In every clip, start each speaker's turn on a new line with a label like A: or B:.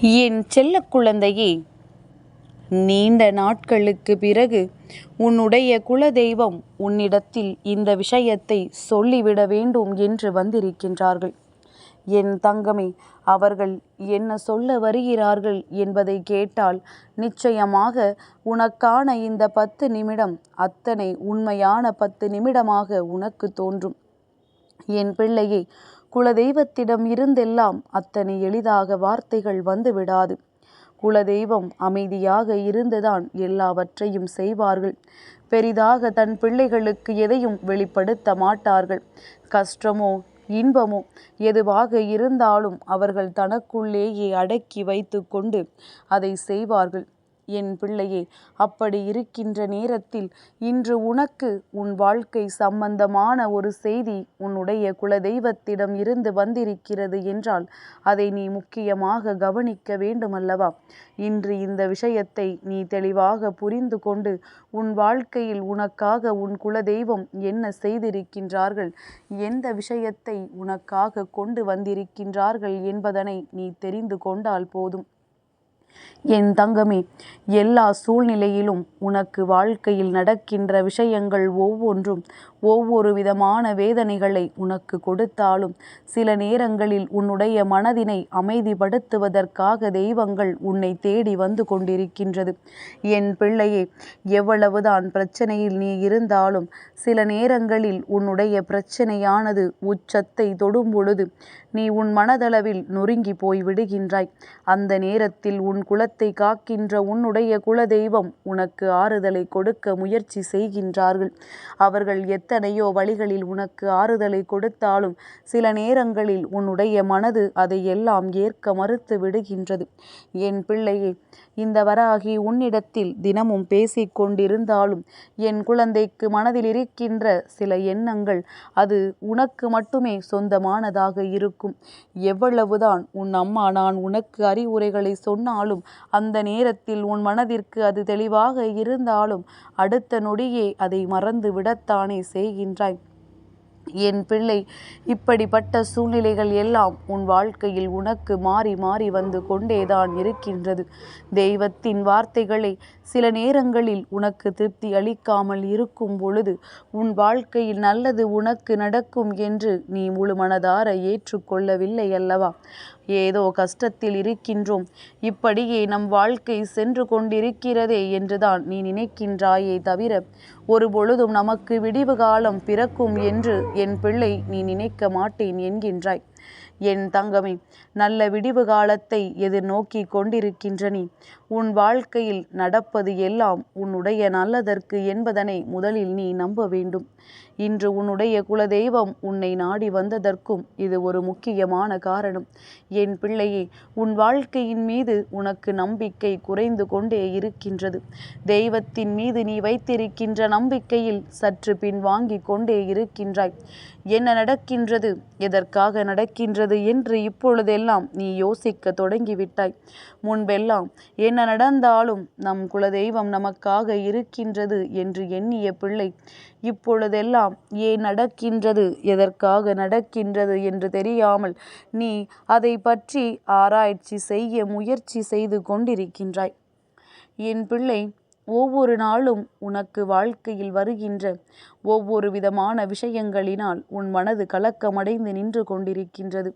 A: என் செல்ல குழந்தையே நீண்ட நாட்களுக்கு பிறகு உன்னுடைய குலதெய்வம் உன்னிடத்தில் இந்த விஷயத்தை சொல்லிவிட வேண்டும் என்று வந்திருக்கின்றார்கள். என் தங்கமே அவர்கள் என்ன சொல்ல வருகிறார்கள் என்பதை கேட்டால் நிச்சயமாக உனக்கான இந்த பத்து நிமிடம் அத்தனை உண்மையான பத்து நிமிடமாக உனக்கு தோன்றும். என் பிள்ளையை குலதெய்வத்திடம் இருந்தெல்லாம் அத்தனை எளிதாக வார்த்தைகள் வந்து விடாது. குலதெய்வம் அமைதியாக இருந்துதான் எல்லாவற்றையும் செய்வார்கள். பெரிதாக தன் பிள்ளைகளுக்கு எதையும் வெளிப்படுத்த மாட்டார்கள். கஷ்டமோ இன்பமோ எதுவாக இருந்தாலும் அவர்கள் தனக்குள்ளேயே அடக்கி வைத்து கொண்டு அதை செய்வார்கள். என் பிள்ளையே அப்படி இருக்கின்ற நேரத்தில் இன்று உனக்கு உன் வாழ்க்கை சம்பந்தமான ஒரு செய்தி உன்னுடைய குலதெய்வத்திடம் இருந்து வந்திருக்கிறது என்றால் அதை நீ முக்கியமாக கவனிக்க வேண்டுமல்லவா? இன்று இந்த விஷயத்தை நீ தெளிவாக புரிந்து கொண்டு உன் வாழ்க்கையில் உனக்காக உன் குலதெய்வம் என்ன செய்திருக்கின்றார்கள் எந்த விஷயத்தை உனக்காக கொண்டு வந்திருக்கின்றார்கள் என்பதனை நீ தெரிந்து கொண்டால் போதும். என் தங்கமே எல்லா சூழ்நிலையிலும் உனக்கு வாழ்க்கையில் நடக்கின்ற விஷயங்கள் ஒவ்வொன்றும் ஒவ்வொரு விதமான வேதனைகளை உனக்கு கொடுத்தாலும் சில நேரங்களில் உன்னுடைய மனதினை அமைதிப்படுத்துவதற்காக தெய்வங்கள் உன்னை தேடி வந்து கொண்டிருக்கின்றது. என் பிள்ளையே எவ்வளவுதான் பிரச்சனையில் நீ இருந்தாலும் சில நேரங்களில் உன்னுடைய பிரச்சனையானது உச்சத்தை தொடும் பொழுது நீ உன் மனதளவில் நொறுங்கி போய் விடுகின்றாய். அந்த நேரத்தில் உன் குலத்தை காக்கின்ற உன்னுடைய குலதெய்வம் உனக்கு ஆறுதலை கொடுக்க முயற்சி செய்கின்றார்கள். அவர்கள் எத் எத்தனையோ வழிகளில் உனக்கு ஆறுதலை கொடுத்தாலும் சில நேரங்களில் உன்னுடைய மனது அதை எல்லாம் ஏற்க மறுத்து விடுகின்றது. என் பிள்ளையே இந்த வராகி உன்னிடத்தில் தினமும் பேசிக் கொண்டிருந்தாலும் என் குழந்தைக்கு மனதில் இருக்கின்ற சில எண்ணங்கள் அது உனக்கு மட்டுமே சொந்தமானதாக இருக்கும். எவ்வளவுதான் உன் அம்மா நான் உனக்கு அறிவுரைகளை சொன்னாலும் அந்த நேரத்தில் உன் மனதிற்கு அது தெளிவாக இருந்தாலும் அடுத்த நொடியே அதை மறந்து விடத்தானே செய்கின்றாய். என் பிள்ளை இப்படிப்பட்ட சூழ்நிலைகள் எல்லாம் உன் வாழ்க்கையில் உனக்கு மாறி மாறி வந்து கொண்டேதான் இருக்கின்றது. தெய்வத்தின் வார்த்தைகளை சில நேரங்களில் உனக்கு திருப்தி அளிக்காமல் இருக்கும் பொழுது உன் வாழ்க்கையில் நல்லது உனக்கு நடக்கும் என்று நீ முழு மனதார ஏற்றுக்கொள்ளவில்லை அல்லவா? ஏதோ கஷ்டத்தில் இருக்கின்றோம். இப்படியே நம் வாழ்க்கை சென்று கொண்டிருக்கிறதே என்றுதான் நீ நினைக்கின்றாயே தவிர ஒரு பொழுதும் நமக்கு விடிவு காலம் பிறக்கும் என்று என் பிள்ளை நீ நினைக்க மாட்டேன் என்கின்றாய். என் தங்கமே நல்ல விடிவு காலத்தை எதிர்நோக்கி கொண்டிருக்கின்ற நீ உன் வாழ்க்கையில் நடப்பது எல்லாம் உன்னுடைய நல்லதற்கு என்பதனை முதலில் நீ நம்ப வேண்டும். இன்று உன்னுடைய குலதெய்வம் உன்னை நாடி வந்ததற்கும் இது ஒரு முக்கியமான காரணம். என் பிள்ளையே உன் வாழ்க்கையின் மீது உனக்கு நம்பிக்கை குறைந்து கொண்டே இருக்கின்றது. தெய்வத்தின் மீது நீ வைத்திருக்கின்ற நம்பிக்கையில் சற்று பின் வாங்கி கொண்டே இருக்கின்றாய். என்ன நடக்கின்றது? எதற்காக நடக்கின்றது என்று இப்பொழுதெல்லாம் நீ யோசிக்க தொடங்கிவிட்டாய். முன்பெல்லாம் என் என்ன நடந்தாலும் நம் குலதெய்வம் நமக்காக இருக்கின்றது என்று எண்ணிய பிள்ளை இப்பொழுதெல்லாம் ஏன் நடக்கின்றது எதற்காக நடக்கின்றது என்று தெரியாமல் நீ அதை பற்றி ஆராய்ச்சி செய்ய முயற்சி செய்து கொண்டிருக்கின்றாய். என் பிள்ளை ஒவ்வொரு நாளும் உனக்கு வாழ்க்கையில் வருகின்ற ஒவ்வொரு விதமான விஷயங்களினால் உன் மனது கலக்கமடைந்து நின்று கொண்டிருக்கின்றது.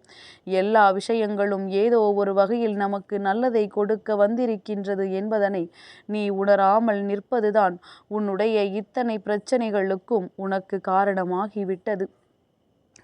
A: எல்லா விஷயங்களும் ஏதோ ஒரு வகையில் நமக்கு நல்லதை கொடுக்க வந்திருக்கின்றது என்பதனை நீ உணராமல் நிற்பதுதான் உன்னுடைய இத்தனை பிரச்சனைகளுக்கும் உனக்கு காரணமாகிவிட்டது.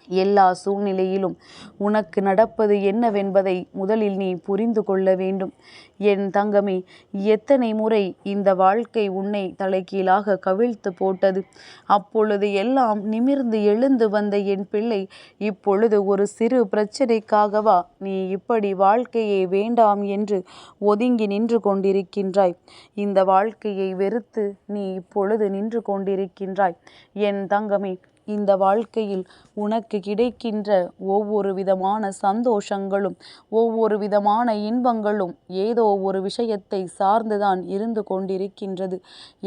A: எல்லா சூழ்நிலையிலும் உனக்கு நடப்பது என்னவென்பதை முதலில் நீ புரிந்து கொள்ள வேண்டும். என் தங்கமே எத்தனை முறை இந்த வாழ்க்கை உன்னை தலைகீழாக கவிழ்த்து போட்டது? அப்பொழுது எல்லாம் நிமிர்ந்து எழுந்து வந்த என் பிள்ளை இப்பொழுது ஒரு சிறு பிரச்சனைக்காகவா நீ இப்படி வாழ்க்கையை வேண்டாம் என்று ஒதுங்கி நின்று கொண்டிருக்கின்றாய்? இந்த வாழ்க்கையை வெறுத்து நீ இப்பொழுது நின்று கொண்டிருக்கின்றாய். என் தங்கமே இந்த வாழ்க்கையில் உனக்கு கிடைக்கின்ற ஒவ்வொரு விதமான சந்தோஷங்களும் ஒவ்வொரு விதமான இன்பங்களும் ஏதோ ஒரு விஷயத்தை சார்ந்துதான் இருந்து கொண்டிருக்கின்றது.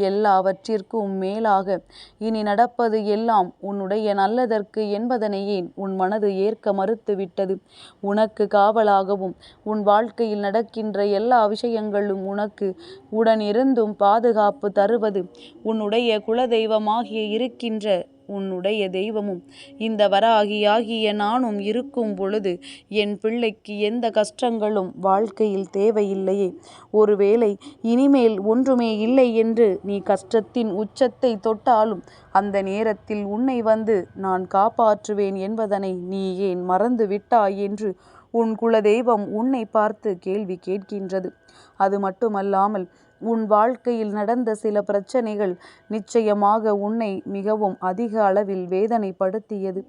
A: எல்லாவற்றிற்கும் மேலாக இனி நடப்பது எல்லாம் உன்னுடைய நல்லதற்கு என்பதனையே உன் மனது ஏற்க மறுத்துவிட்டது. உனக்கு காவலாகவும் உன் வாழ்க்கையில் நடக்கின்ற எல்லா விஷயங்களும் உனக்கு உடனிருந்தும் பாதுகாப்பு தருவது உன்னுடைய குலதெய்வமாகிய இருக்கின்ற உன்னுடைய தெய்வமும். இந்த வராகியாகிய நானும் இருக்கும் பொழுது என் பிள்ளைக்கு எந்த கஷ்டங்களும் வாழ்க்கையில் தேவையில்லையே. ஒருவேளை இனிமேல் ஒன்றுமே இல்லை என்று நீ கஷ்டத்தின் உச்சத்தை தொட்டாலும் அந்த நேரத்தில் உன்னை வந்து நான் காப்பாற்றுவேன் என்பதனை நீ ஏன் மறந்து விட்டாய் என்று உன் குலதெய்வம் உன்னை பார்த்து கேள்வி கேட்கின்றது. அது மட்டுமல்லாமல் உன் வாழ்க்கையில் நடந்த சில பிரச்சனைகள் நிச்சயமாக உன்னை மிகவும் அதிக அளவில் வேதனைப்படுத்தியது.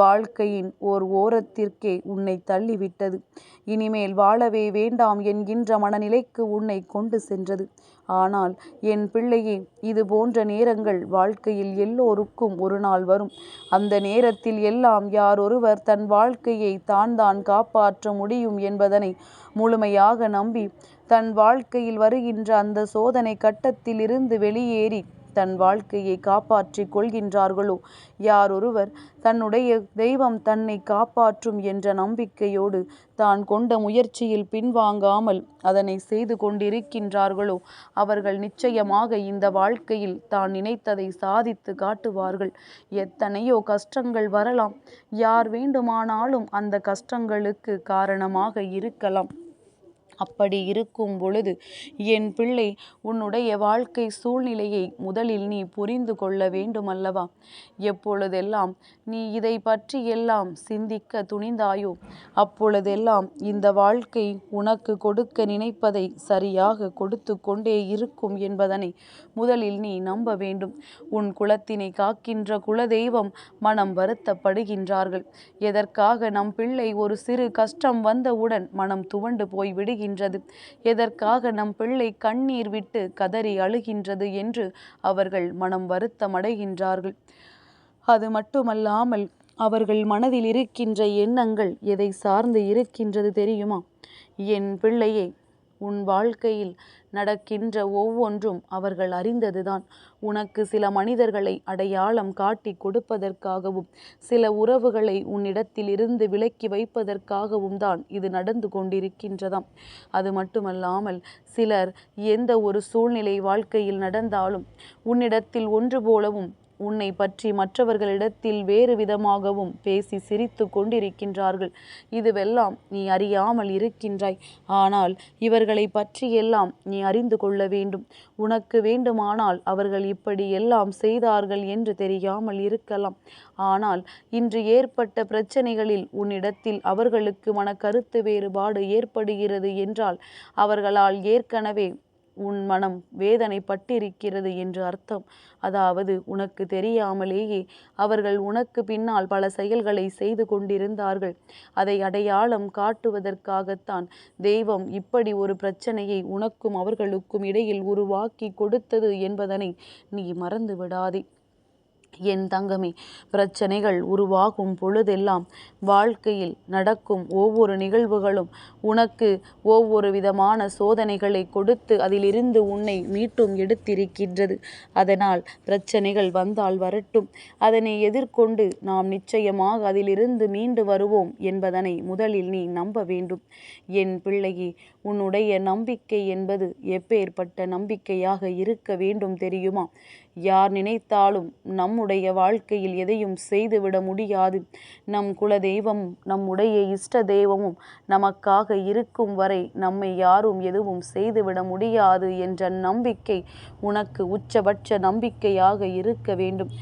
A: வாழ்க்கையின் ஓர் ஓரத்திற்கே உன்னை தள்ளிவிட்டது. இனிமேல் வாழவே வேண்டாம் என்கின்ற மனநிலைக்கு உன்னை கொண்டு சென்றது. ஆனால் என் பிள்ளையே இது போன்ற நேரங்கள் வாழ்க்கையில் எல்லோருக்கும் ஒரு நாள் வரும். அந்த நேரத்தில் எல்லாம் யாரொருவர் தன் வாழ்க்கையை தான் தான் காப்பாற்ற முடியும் என்பதனை முழுமையாக நம்பி தன் வாழ்க்கையில் வருகின்ற அந்த சோதனை கட்டத்திலிருந்து வெளியேறி தன் வாழ்க்கையை காப்பாற்றிக் கொள்கின்றார்களோ? யாரொருவர் தன்னுடைய தெய்வம் தன்னை காப்பாற்றும் என்ற நம்பிக்கையோடு தான் கொண்ட முயற்சியில் பின்வாங்காமல் அதனை செய்து கொண்டிருக்கின்றார்களோ? அவர்கள் நிச்சயமாக இந்த வாழ்க்கையில் தான் நினைத்ததை சாதித்து காட்டுவார்கள். எத்தனையோ கஷ்டங்கள் வரலாம். யார் வேண்டுமானாலும் அந்த கஷ்டங்களுக்கு காரணமாக இருக்கலாம். அப்படி இருக்கும் பொழுது என் பிள்ளை உன்னுடைய வாழ்க்கை சூழ்நிலையை முதலில் நீ புரிந்து கொள்ள வேண்டுமல்லவா? எப்பொழுதெல்லாம் நீ இதை பற்றி எல்லாம் சிந்திக்க துணிந்தாயோ அப்பொழுதெல்லாம் இந்த வாழ்க்கை உனக்கு கொடுக்க நினைப்பதை சரியாக கொடுத்து கொண்டே இருக்கும் என்பதனை முதலில் நீ நம்ப வேண்டும். உன் குலத்தினை காக்கின்ற குலதெய்வம் மனம் வருத்தப்படுகின்றார்கள். எதற்காக நம் பிள்ளை ஒரு சிறு கஷ்டம் வந்தவுடன் மனம் துவண்டு போய் விடுகின்ற அழுகின்றது. எதற்காக நம் பிள்ளை கண்ணீர் விட்டு கதறி அழுகின்றது என்று அவர்கள் மனம் வருத்தமடைகின்றார்கள். அது மட்டுமல்லாமல் அவர்கள் மனதில் இருக்கின்ற எண்ணங்கள் எதை சார்ந்து இருக்கின்றது தெரியுமா? என் பிள்ளையை உன் வாழ்க்கையில் நடக்கின்ற ஒவ்வொன்றும் அவர்கள் அறிந்ததுதான். உனக்கு சில மனிதர்களை அடையாளம் காட்டி கொடுப்பதற்காகவும் சில உறவுகளை உன்னிடத்தில் இருந்து விலக்கி வைப்பதற்காகவும் தான் இது நடந்து கொண்டிருக்கின்றதாம். அது மட்டுமல்லாமல் சிலர் எந்த ஒரு சூழ்நிலை வாழ்க்கையில் நடந்தாலும் உன்னிடத்தில் ஒன்று போலவும் உன்னை பற்றி மற்றவர்களிடத்தில் வேறு விதமாகவும் பேசி சிரித்து கொண்டிருக்கின்றார்கள். இதுவெல்லாம் நீ அறியாமல் இருக்கின்றாய். ஆனால் இவர்களை பற்றியெல்லாம் நீ அறிந்து கொள்ள வேண்டும். உனக்கு வேண்டுமானால் அவர்கள் இப்படி எல்லாம் செய்தார்கள் என்று தெரியாமல் இருக்கலாம். ஆனால் இன்று ஏற்பட்ட பிரச்சனைகளில் உன்னிடத்தில் அவர்களுக்கு மன கருத்து வேறுபாடு ஏற்படுகிறது என்றால் அவர்களால் ஏற்கனவே உன் மனம் வேதனைப்பட்டிருக்கிறது என்று அர்த்தம். அதாவது உனக்கு தெரியாமலேயே அவர்கள் உனக்கு பின்னால் பல செயல்களை செய்து கொண்டிருந்தார்கள். அதை அடையாளம் காட்டுவதற்காகத்தான் தெய்வம் இப்படி ஒரு பிரச்சனையை உனக்கும் அவர்களுக்கும் இடையில் உருவாக்கி கொடுத்தது என்பதனை நீ மறந்து விடாதே என் தங்கமே பிரச்சனைகள் உருவாகும் பொழுதெல்லாம் வாழ்க்கையில் நடக்கும் ஒவ்வொரு நிகழ்வுகளும் உனக்கு ஒவ்வொரு விதமான சோதனைகளை கொடுத்து அதிலிருந்து உன்னை மீட்டும் எடுத்திருக்கின்றது. அதனால் பிரச்சனைகள் வந்தால் வரட்டும். அதனை எதிர்கொண்டு நாம் நிச்சயமாக அதிலிருந்து மீண்டு வருவோம் என்பதனை முதலில் நீ நம்ப வேண்டும். என் பிள்ளையே உன்னுடைய நம்பிக்கை என்பது எப்பேற்பட்ட நம்பிக்கையாக இருக்க வேண்டும் தெரியுமா? யார் நினைத்தாலும் நம்முடைய வாழ்க்கையில் எதையும் செய்துவிட முடியாது. நம் குலதெய்வம் நம்முடைய இஷ்ட தெய்வமும் நமக்காக இருக்கும் வரை நம்மை யாரும் எதுவும் செய்துவிட முடியாது என்ற நம்பிக்கை உனக்கு உச்சபட்ச நம்பிக்கையாக இருக்க வேண்டும்.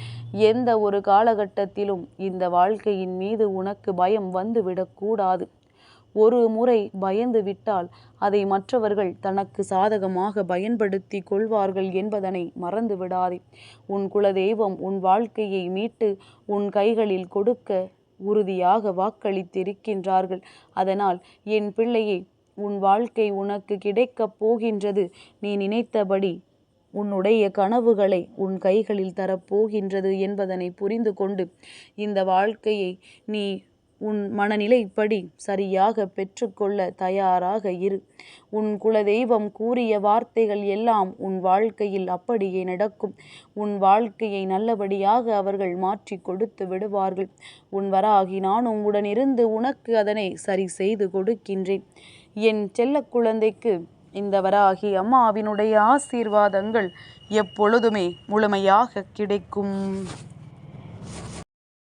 A: எந்த ஒரு காலகட்டத்திலும் இந்த வாழ்க்கையின் மீது உனக்கு பயம் வந்துவிடக்கூடாது ஒரு முறை பயந்து விட்டால் அதை மற்றவர்கள் தனக்கு சாதகமாக பயன்படுத்தி கொள்வார்கள் என்பதனை மறந்து விடாதே. உன் குலதெய்வம் உன் வாழ்க்கையை மீட்டு உன் கைகளில் கொடுக்க உறுதியாக வாக்களித்திருக்கின்றார்கள். அதனால் என் பிள்ளையே உன் வாழ்க்கை உனக்கு கிடைக்கப் போகின்றது. நீ நினைத்தபடி உன்னுடைய கனவுகளை உன் கைகளில் தரப்போகின்றது என்பதனை புரிந்து கொண்டு இந்த வாழ்க்கையை நீ உன் மனநிலைப்படி சரியாக பெற்றுக்கொள்ள தயாராக இரு. உன் குலதெய்வம் கூறிய வார்த்தைகள் எல்லாம் உன் வாழ்க்கையில் அப்படியே நடக்கும். உன் வாழ்க்கையை நல்லபடியாக அவர்கள் மாற்றி கொடுத்து விடுவார்கள். உன் வராகி நானும் உடனிருந்து உனக்கு அதனை சரி செய்து கொடுக்கின்றேன். என் செல்ல குழந்தைக்கு இந்த வராகி அம்மாவினுடைய ஆசீர்வாதங்கள் எப்பொழுதுமே முழுமையாக கிடைக்கும்.